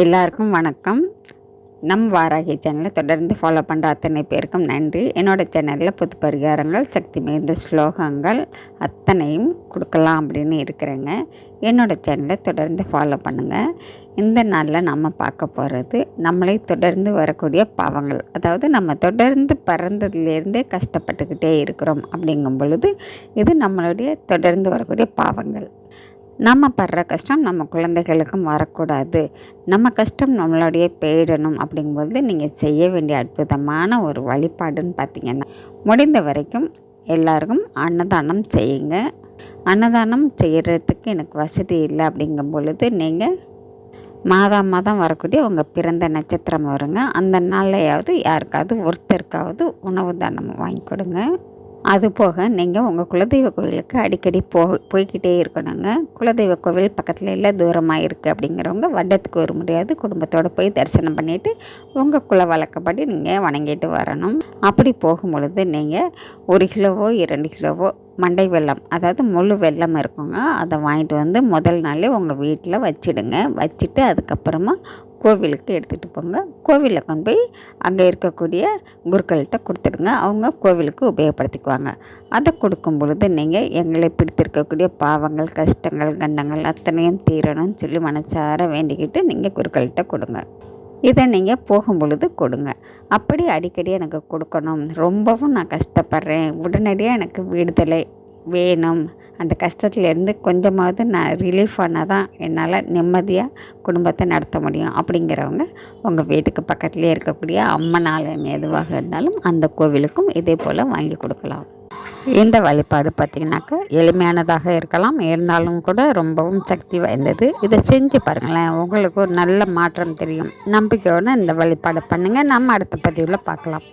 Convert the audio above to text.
எல்லாருக்கும் வணக்கம். நம் வாராகி சேனலை தொடர்ந்து ஃபாலோ பண்ணுற அத்தனை பேருக்கும் நன்றி. என்னோடய சேனலில் புது பரிகாரங்கள் சக்தி மிகுந்த ஸ்லோகங்கள் அத்தனையும் கொடுக்கலாம் அப்படின்னு இருக்கிறேங்க. என்னோடய சேனலை தொடர்ந்து ஃபாலோ பண்ணுங்கள் இந்த நாளில் நம்ம பார்க்க போகிறது நம்மளை தொடர்ந்து வரக்கூடிய பாவங்கள். அதாவது நம்ம தொடர்ந்து பிறந்ததுலேருந்தே கஷ்டப்பட்டுக்கிட்டே இருக்கிறோம் அப்படிங்கும் பொழுது இது நம்மளுடைய தொடர்ந்து வரக்கூடிய பாவங்கள். நம்ம படுற கஷ்டம் நம்ம குழந்தைகளுக்கும் வரக்கூடாது. நம்ம கஷ்டம் நம்மளுடைய போயிடணும் அப்படிங்கும்போது நீங்கள் செய்ய வேண்டிய அற்புதமான ஒரு வழிபாடுன்னு பார்த்தீங்கன்னா முடிந்த வரைக்கும் எல்லாருக்கும் அன்னதானம் செய்யுங்க. அன்னதானம் செய்கிறதுக்கு எனக்கு வசதி இல்லை அப்படிங்கும் பொழுது நீங்கள் மாதா மாதம் வரக்கூடிய உங்கள் பிறந்த நட்சத்திரம் வருங்க. அந்த நாள்லையாவது யாருக்காவது ஒருத்தருக்காவது உணவு தானம் வாங்கி கொடுங்க. அது போக நீங்கள் உங்கள் குலதெய்வ கோவிலுக்கு அடிக்கடி போ போய்கிட்டே இருக்கணுங்க. குலதெய்வ கோவில் பக்கத்தில் இல்லை தூரமாக இருக்குது அப்படிங்கிறவங்க வட்டத்துக்கு ஒரு முறையாவது குடும்பத்தோடு போய் தரிசனம் பண்ணிவிட்டு உங்கள் குல வழக்கப்படி நீங்கள் வணங்கிட்டு வரணும். அப்படி போகும் பொழுது நீங்கள் ஒரு கிலோவோ இரண்டு கிலோவோ மண்டை வெல்லம் அதாவது முழு வெள்ளம் இருக்குங்க. அதை வாங்கிட்டு வந்து முதல் நாளே உங்கள் வீட்டில் வச்சுடுங்க. வச்சுட்டு அதுக்கப்புறமா கோவிலுக்கு எடுத்துகிட்டு போங்க. கோவிலில் கொண்டு போய் அங்கே இருக்கக்கூடிய குருக்கள்கிட்ட கொடுத்துடுங்க. அவங்க கோவிலுக்கு உபயோகப்படுத்திக்குவாங்க. அதை கொடுக்கும் பொழுது நீங்கள் எங்களை பிடித்திருக்கக்கூடிய பாவங்கள் கஷ்டங்கள் கண்டங்கள் அத்தனையும் தீரணும்னு சொல்லி மனசார வேண்டிக்கிட்டு நீங்கள் குருக்கள்கிட்ட கொடுங்க. இதை நீங்கள் போகும் பொழுது கொடுங்க. அப்படி அடிக்கடி எனக்கு கொடுக்கணும். ரொம்பவும் நான் கஷ்டப்படுறேன். உடனடியாக எனக்கு விடுதலை வேணும். அந்த கஷ்டத்துலேருந்து கொஞ்சமாவது நான் ரிலீஃப் ஆனால் தான் என்னால் நிம்மதியாக குடும்பத்தை நடத்த முடியும். அப்படிங்கிறவங்க உங்கள் வீட்டுக்கு பக்கத்துலேயே இருக்கக்கூடிய அம்மன் ஆலயம் எதுவாக இருந்தாலும் அந்த கோவிலுக்கும் இதே போல் வாங்கி கொடுக்கலாம். இந்த வழிபாடு பார்த்திங்கனாக்கா எளிமையானதாக இருக்கலாம். இருந்தாலும் கூட ரொம்பவும் சக்தி வாய்ந்தது. இதை செஞ்சு பாருங்களேன் உங்களுக்கு ஒரு நல்ல மாற்றம் தெரியும். நம்பிக்கையோடு இந்த வழிபாடு பண்ணுங்கள் நம்ம அடுத்த பதிவில் பார்க்கலாம்.